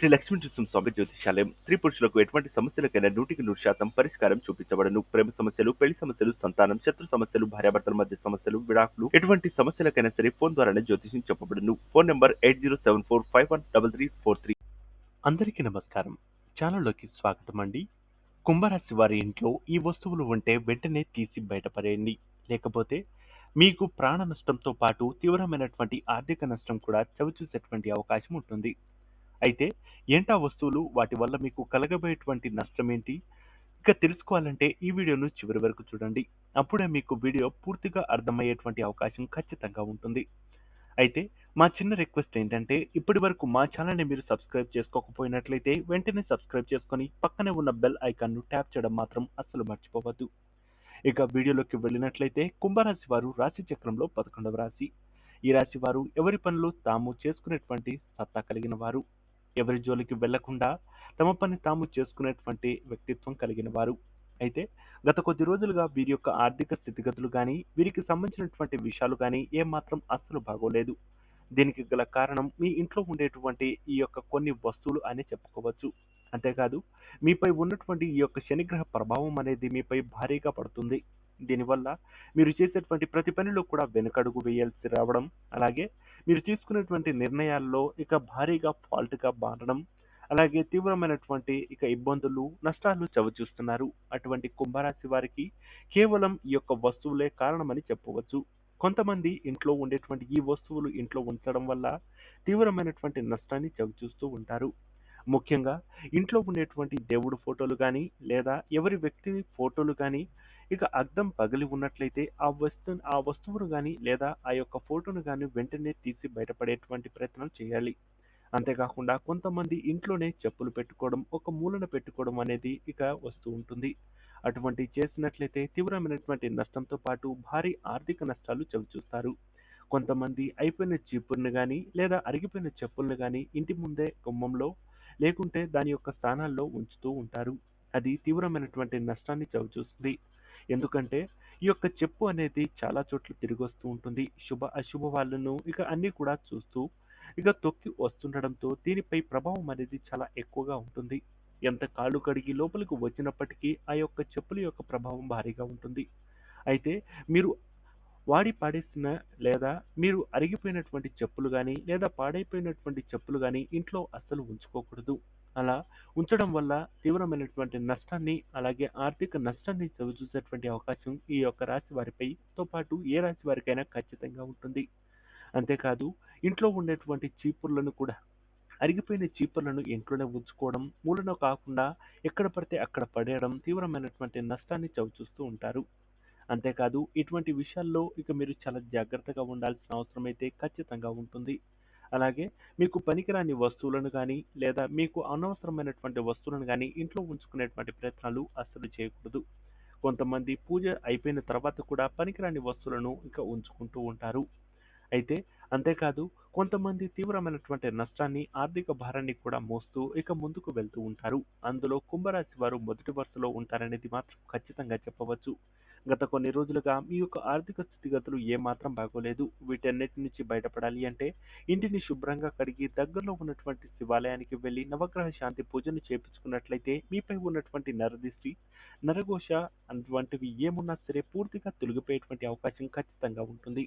శ్రీ లక్ష్మీ స్వామి జ్యోతిషాలయం స్త్రీ పురుషులకు ఎటువంటి సమస్యలకైనా నూటికి నూరు శాతం పరిష్కారం చూపించబడను. ప్రేమ సమస్యలు పెళ్ళి సమస్యలు సంతానం శత్రు సమస్యలు భార్యాభర్తల మధ్య సమస్యలు విడాకులు ఎటువంటి సమస్యలకైనా సరే ఫోన్ ద్వారానే జ్యోతిషం చెప్పబడను. Phone number eight zero seven four five one double three four three. అందరికీ నమస్కారం. ఛానల్లోకి స్వాగతం అండి. కుంభరాశి వారి ఇంట్లో ఈ వస్తువులు ఉంటే వెంటనే తీసి బయటపడేయండి. లేకపోతే మీకు ప్రాణ నష్టంతో పాటు తీవ్రమైనటువంటి ఆర్థిక నష్టం కూడా చవిచూసేటువంటి అవకాశం ఉంటుంది. అయితే ఏంటా వస్తువులు? వాటి వల్ల మీకు కలగబోయేటువంటి నష్టం ఏంటి ఇక తెలుసుకోవాలంటే ఈ వీడియోను చివరి వరకు చూడండి. అప్పుడే మీకు వీడియో పూర్తిగా అర్థమయ్యేటువంటి అవకాశం ఖచ్చితంగా ఉంటుంది. అయితే మా చిన్న రిక్వెస్ట్ ఏంటంటే ఇప్పటి వరకు మా ఛానల్ని మీరు సబ్స్క్రైబ్ చేసుకోకపోయినట్లయితే వెంటనే సబ్స్క్రైబ్ చేసుకొని పక్కనే ఉన్న బెల్ ఐకాన్ను ట్యాప్ చేయడం మాత్రం అస్సలు మర్చిపోవద్దు. ఇక వీడియోలోకి వెళ్ళినట్లయితే కుంభరాశి వారు రాశి చక్రంలో పదకొండవ రాశి. ఈ రాశి వారు ఎవరి పనులు తాము చేసుకునేటువంటి సత్తా కలిగిన వారు? ఎవరి జోలికి వెళ్ళకుండా తమ పని తాము చేసుకునేటువంటి వ్యక్తిత్వం కలిగిన వారు. అయితే గత కొద్ది రోజులుగా వీరి యొక్క ఆర్థిక స్థితిగతులు కానీ వీరికి సంబంధించినటువంటి విషయాలు కానీ ఏమాత్రం అస్సలు బాగోలేదు. దీనికి గల కారణం మీ ఇంట్లో ఉండేటువంటి ఈ యొక్క కొన్ని వస్తువులు అని చెప్పుకోవచ్చు. అంతేకాదు మీపై ఉన్నటువంటి ఈ యొక్క శనిగ్రహ ప్రభావం అనేది మీపై భారీగా పడుతుంది. దీనివల్ల మీరు చేసేటువంటి ప్రతి పనిలో కూడా వెనుకడుగు వేయాల్సి రావడం అలాగే మీరు తీసుకునేటువంటి నిర్ణయాల్లో ఇక భారీగా ఫాల్ట్గా మారడం అలాగే తీవ్రమైనటువంటి ఇక ఇబ్బందులు నష్టాలు చవిచూస్తున్నారు అటువంటి కుంభరాశి వారికి కేవలం ఈ యొక్క వస్తువులే కారణమని చెప్పవచ్చు. కొంతమంది ఇంట్లో ఉండేటువంటి ఈ వస్తువులు ఇంట్లో ఉంచడం వల్ల తీవ్రమైనటువంటి నష్టాన్ని చవిచూస్తూ ఉంటారు. ముఖ్యంగా ఇంట్లో ఉండేటువంటి దేవుడు ఫోటోలు కానీ లేదా ఎవరి వ్యక్తి ఫోటోలు కానీ ఇక అద్దం పగిలి ఉన్నట్లయితే ఆ వస్తు ఆ వస్తువును కానీ లేదా ఆ యొక్క ఫోటోను కానీ వెంటనే తీసి బయటపడేటువంటి ప్రయత్నం చేయాలి. అంతేకాకుండా కొంతమంది ఇంట్లోనే చెప్పులు పెట్టుకోవడం ఒక మూలన పెట్టుకోవడం అనేది ఇక వస్తూ ఉంటుంది. అటువంటి చేసినట్లయితే తీవ్రమైనటువంటి నష్టంతో పాటు భారీ ఆర్థిక నష్టాలు చవిచూస్తారు. కొంతమంది అయిపోయిన చీపుర్ని కానీ లేదా అరిగిపోయిన చెప్పుల్ని కానీ ఇంటి ముందే గుమ్మంలో లేకుంటే దాని యొక్క స్థానాల్లో ఉంచుతూ ఉంటారు. అది తీవ్రమైనటువంటి నష్టాన్ని చవిచూస్తుంది. ఎందుకంటే ఈ యొక్క చెప్పు అనేది చాలా చోట్ల తిరిగి వస్తూ ఉంటుంది. శుభ అశుభ వాళ్ళను ఇక అన్నీ కూడా చూస్తూ ఇక తొక్కి వస్తుండడంతో దీనిపై ప్రభావం అనేది చాలా ఎక్కువగా ఉంటుంది. ఎంత కాళ్ళు కడిగి లోపలికి వచ్చినప్పటికీ ఆ యొక్క చెప్పుల యొక్క ప్రభావం భారీగా ఉంటుంది. అయితే మీరు వాడి పాడేసిన లేదా మీరు అరిగిపోయినటువంటి చెప్పులు కానీ లేదా పాడైపోయినటువంటి చెప్పులు కానీ ఇంట్లో అస్సలు ఉంచుకోకూడదు. అలా ఉంచడం వల్ల తీవ్రమైనటువంటి నష్టాన్ని అలాగే ఆర్థిక నష్టాన్ని చవిచూసేటువంటి అవకాశం ఈ యొక్క రాశి వారిపైతో పాటు ఏ రాశి వారికైనా ఖచ్చితంగా ఉంటుంది. అంతేకాదు ఇంట్లో ఉండేటువంటి చీపుర్లను కూడా అరిగిపోయిన చీపుర్లను ఇంట్లోనే ఉంచుకోవడం మూలన కాకుండా ఎక్కడ పడితే అక్కడ పడేయడం తీవ్రమైనటువంటి నష్టాన్ని చవిచూస్తూ ఉంటారు. అంతేకాదు ఇటువంటి విషయాల్లో ఇక మీరు చాలా జాగ్రత్తగా ఉండాల్సిన అవసరం అయితే ఖచ్చితంగా ఉంటుంది. అలాగే మీకు పనికిరాని వస్తువులను కానీ లేదా మీకు అనవసరమైనటువంటి వస్తువులను కానీ ఇంట్లో ఉంచుకునేటువంటి ప్రయత్నాలు అస్సలు చేయకూడదు. కొంతమంది పూజ అయిపోయిన తర్వాత కూడా పనికిరాని వస్తువులను ఇంకా ఉంచుకుంటూ ఉంటారు. అయితే అంతేకాదు కొంతమంది తీవ్రమైనటువంటి నష్టాన్ని ఆర్థిక భారాన్ని కూడా మోస్తూ ఇక ముందుకు వెళ్తూ ఉంటారు. అందులో కుంభరాశి వారు మొదటి వరుసలో ఉంటారనేది మాత్రం ఖచ్చితంగా చెప్పవచ్చు. గత కొన్ని రోజులుగా మీ యొక్క ఆర్థిక స్థితిగతులు ఏమాత్రం బాగోలేదు. వీటన్నిటి నుంచి బయటపడాలి అంటే ఇంటిని శుభ్రంగా కడిగి దగ్గరలో ఉన్నటువంటి శివాలయానికి వెళ్ళి నవగ్రహ శాంతి పూజను చేపించుకున్నట్లయితే మీపై ఉన్నటువంటి నరదిష్టి నరఘోష అటువంటివి ఏమున్నా సరే పూర్తిగా తొలగిపోయేటువంటి అవకాశం ఖచ్చితంగా ఉంటుంది.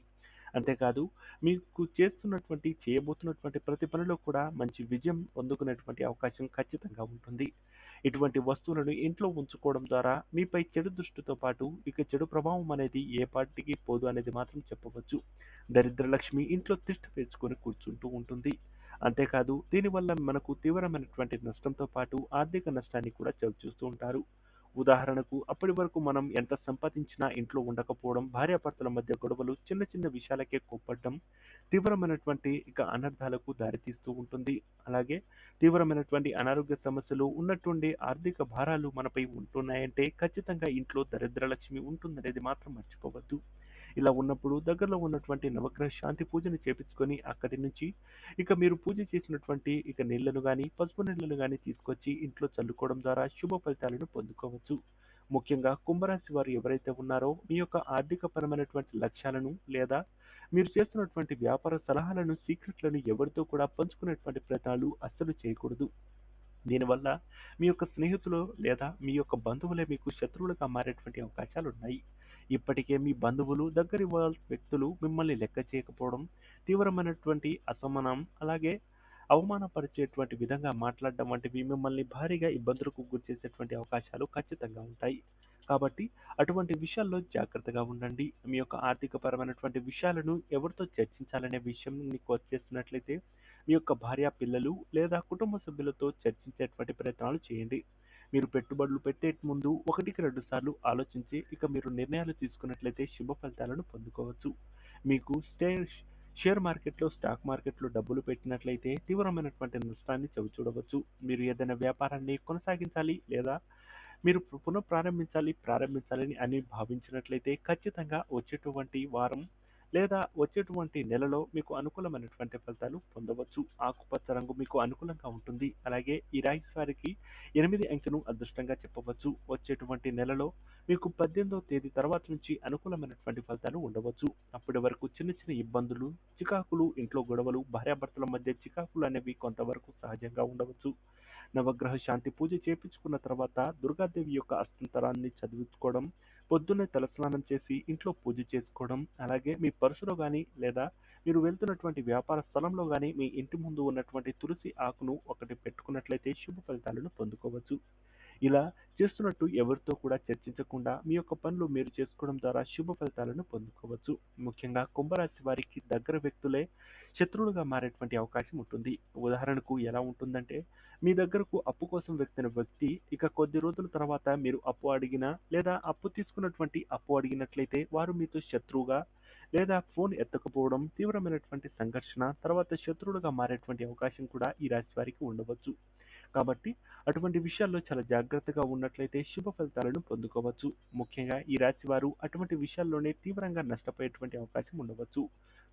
అంతేకాదు మీకు చేస్తున్నటువంటి చేయబోతున్నటువంటి ప్రతి పనిలో కూడా మంచి విజయం పొందుకునేటువంటి అవకాశం ఖచ్చితంగా ఉంటుంది. ఇటువంటి వస్తువులను ఇంట్లో ఉంచుకోవడం ద్వారా మీపై చెడు దృష్టితో పాటు ఇక చెడు ప్రభావం అనేది ఏ పార్టీకి పోదు అనేది మాత్రం చెప్పవచ్చు. దరిద్ర లక్ష్మి ఇంట్లో తిష్ట వేసుకొని కూర్చుంటూ ఉంటుంది. అంతేకాదు దీనివల్ల మనకు తీవ్రమైనటువంటి నష్టంతో పాటు ఆర్థిక నష్టాన్ని కూడా చవిచూస్తూ ఉంటారు. ఉదాహరణకు అప్పటి వరకు మనం ఎంత సంపాదించినా ఇంట్లో ఉండకపోవడం భార్యాభర్తల మధ్య గొడవలు చిన్న చిన్న విషయాలకే కోప్పడడం తీవ్రమైనటువంటి ఇక అనర్థాలకు దారితీస్తూ ఉంటుంది. అలాగే తీవ్రమైనటువంటి అనారోగ్య సమస్యలు ఉన్నటువంటి ఆర్థిక భారాలు మనపై ఉంటున్నాయంటే ఖచ్చితంగా ఇంట్లో దరిద్రలక్ష్మి ఉంటుందనేది మాత్రం మర్చిపోవద్దు. ఇలా ఉన్నప్పుడు దగ్గరలో ఉన్నటువంటి నవగ్రహ శాంతి పూజను చేపించుకొని అక్కడి నుంచి ఇక మీరు పూజ చేసినటువంటి ఇక నీళ్ళను కానీ పసుపు నీళ్ళను కానీ తీసుకొచ్చి ఇంట్లో చల్లుకోవడం ద్వారా శుభ ఫలితాలను పొందుకోవచ్చు ముఖ్యంగా కుంభరాశి వారు ఎవరైతే ఉన్నారో మీ యొక్క ఆర్థిక పరమైనటువంటి లక్ష్యాలను లేదా మీరు చేస్తున్నటువంటి వ్యాపార సలహాలను, సీక్రెట్‌లను ఎవరితో కూడా పంచుకునేటువంటి ప్రయత్నాలు అస్సలు చేయకూడదు. దీనివల్ల మీ యొక్క స్నేహితులు లేదా మీ యొక్క బంధువులే మీకు శత్రువులుగా మారేటువంటి అవకాశాలు ఉన్నాయి ఇప్పటికే మీ బంధువులు, దగ్గరి వ్యక్తులు మిమ్మల్ని లెక్క చేయకపోవడం, తీవ్రమైనటువంటి అసమానం అలాగే అవమానపరిచేటువంటి విధంగా మాట్లాడడం వంటివి మిమ్మల్ని భారీగా ఇబ్బందులకు గురిచేసేటువంటి అవకాశాలు ఖచ్చితంగా ఉంటాయి. కాబట్టి అటువంటి విషయాల్లో జాగ్రత్తగా ఉండండి. మీ యొక్క ఆర్థికపరమైనటువంటి విషయాలను ఎవరితో చర్చించాలనే విషయం మీకు వచ్చేసినట్లయితే మీ యొక్క భార్య, పిల్లలు లేదా కుటుంబ సభ్యులతో చర్చించేటువంటి ప్రయత్నాలు చేయండి. మీరు పెట్టుబడులు పెట్టే ముందు ఒకటికి రెండు సార్లు ఆలోచించి ఇక మీరు నిర్ణయాలు తీసుకున్నట్లయితే శుభ ఫలితాలను పొందుకోవచ్చు. మీకు స్టే షేర్ మార్కెట్‌లో, స్టాక్ మార్కెట్‌లో డబ్బులు పెట్టినట్లయితే తీవ్రమైనటువంటి నష్టాన్ని చవి చూడవచ్చు మీరు ఏదైనా వ్యాపారాన్ని కొనసాగించాలి లేదా మీరు పునఃప్రారంభించాలి, ప్రారంభించాలని అని భావించినట్లయితే ఖచ్చితంగా వచ్చేటువంటి వారం లేదా వచ్చేటువంటి నెలలో మీకు అనుకూలమైనటువంటి ఫలితాలు పొందవచ్చు. ఆకుపచ్చ రంగు మీకు అనుకూలంగా ఉంటుంది. అలాగే ఈ రాశి వారికి ఎనిమిది అంకెను అదృష్టంగా చెప్పవచ్చు. వచ్చేటువంటి నెలలో మీకు 18వ తేదీ తర్వాత నుంచి అనుకూలమైనటువంటి ఫలితాలు ఉండవచ్చు. అప్పటి వరకు చిన్న చిన్న ఇబ్బందులు, చికాకులు, ఇంట్లో గొడవలు, భార్యాభర్తల మధ్య చికాకులు అనేవి కొంతవరకు సహజంగా ఉండవచ్చు. నవగ్రహ శాంతి పూజ చేపించుకున్న తర్వాత దుర్గాదేవి యొక్క అస్తంతరాన్ని చదివించుకోవడం, పొద్దున్నే తలస్నానం చేసి ఇంట్లో పూజ చేసుకోవడం, అలాగే మీ పర్సులో కానీ లేదా మీరు వెళ్తున్నటువంటి వ్యాపార స్థలంలో కానీ మీ ఇంటి ముందు ఉన్నటువంటి తులసి ఆకును ఒకటి పెట్టుకున్నట్లయితే శుభ ఫలితాలను పొందుకోవచ్చు. ఇలా చేస్తున్నట్టు ఎవరితో కూడా చర్చించకుండా మీ యొక్క పనులు మీరు చేసుకోవడం ద్వారా శుభ ఫలితాలను పొందుకోవచ్చు. ముఖ్యంగా కుంభరాశి వారికి దగ్గర వ్యక్తులే శత్రువులుగా మారేటువంటి అవకాశం ఉంటుంది. ఉదాహరణకు ఎలా ఉంటుందంటే మీ దగ్గరకు అప్పు కోసం వ్యక్తిన వ్యక్తి ఇక కొద్ది రోజుల తర్వాత మీరు అప్పు అడిగినా లేదా అప్పు తీసుకున్నటువంటి అప్పు అడిగినట్లయితే వారు మీతో శత్రువుగా లేదా ఫోన్ ఎత్తకపోవడం, తీవ్రమైనటువంటి సంఘర్షణ, తర్వాత శత్రువులుగా మారేటువంటి అవకాశం కూడా ఈ రాశి వారికి ఉండవచ్చు. కాబట్టి అటువంటి విషయాల్లో చాలా జాగ్రత్తగా ఉన్నట్లయితే శుభ ఫలితాలను పొందుకోవచ్చు. ముఖ్యంగా ఈ రాశి వారు అటువంటి విషయాల్లోనే తీవ్రంగా నష్టపోయేటువంటి అవకాశం ఉండవచ్చు.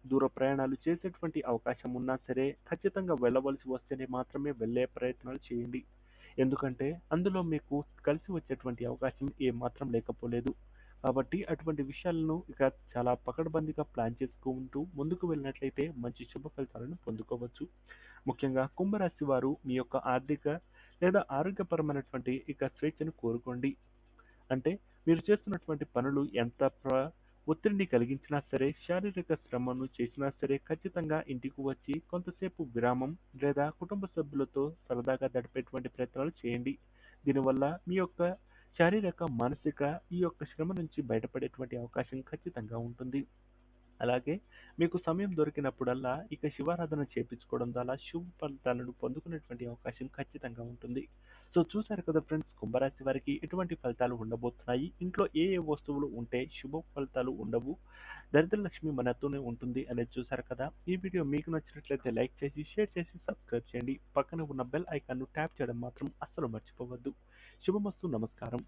దూర ప్రయాణాలు చేసేటువంటి అవకాశం ఉన్నా సరే ఖచ్చితంగా వెళ్ళవలసి వస్తేనే మాత్రమే వెళ్ళే ప్రయత్నాలు చేయండి. ఎందుకంటే అందులో మీకు కలిసి వచ్చేటువంటి అవకాశం ఏమాత్రం లేకపోలేదు. కాబట్టి అటువంటి విషయాలను ఇక చాలా పకడ్బందీగా ప్లాన్ చేసుకుంటూ ముందుకు వెళ్ళినట్లయితే మంచి శుభ ఫలితాలను పొందుకోవచ్చు. ముఖ్యంగా కుంభరాశి వారు మీ యొక్క ఆర్థిక లేదా ఆరోగ్యపరమైనటువంటి ఇక స్వేచ్ఛను కోరుకోండి. అంటే మీరు చేస్తున్నటువంటి పనులు ఎంత ప్ర ఒత్తిడిని కలిగించినా సరే, శారీరక శ్రమను చేసినా సరే ఖచ్చితంగా ఇంటికి వచ్చి కొంతసేపు విరామం లేదా కుటుంబ సభ్యులతో సరదాగా గడిపేటువంటి ప్రయత్నాలు చేయండి. దీనివల్ల మీ యొక్క శారీరక, మానసిక ఈ యొక్క శ్రమ నుంచి బయటపడేటువంటి అవకాశం ఖచ్చితంగా ఉంటుంది. అలాగే మీకు సమయం దొరికినప్పుడల్లా ఇక శివారాధన చేపించుకోవడం ద్వారా శుభ ఫలితాలను పొందుకునేటువంటి అవకాశం ఖచ్చితంగా ఉంటుంది. సో చూసారు కదా ఫ్రెండ్స్ కుంభరాశి వారికి ఎటువంటి ఫలితాలు ఉండబోతున్నాయి. ఇంట్లో ఏ ఏ వస్తువులు ఉంటే శుభ ఫలితాలు ఉండవు. దరిద్ర లక్ష్మి మనతోనే ఉంటుంది అనేది చూసారు కదా. ఈ వీడియో మీకు నచ్చినట్లయితే లైక్ చేసి, షేర్ చేసి, సబ్స్క్రైబ్ చేయండి. పక్కన ఉన్న బెల్ ఐకాన్‌ను ట్యాప్ చేయడం మాత్రం అస్సలు మర్చిపోవద్దు. శుభమస్తు నమస్కారం.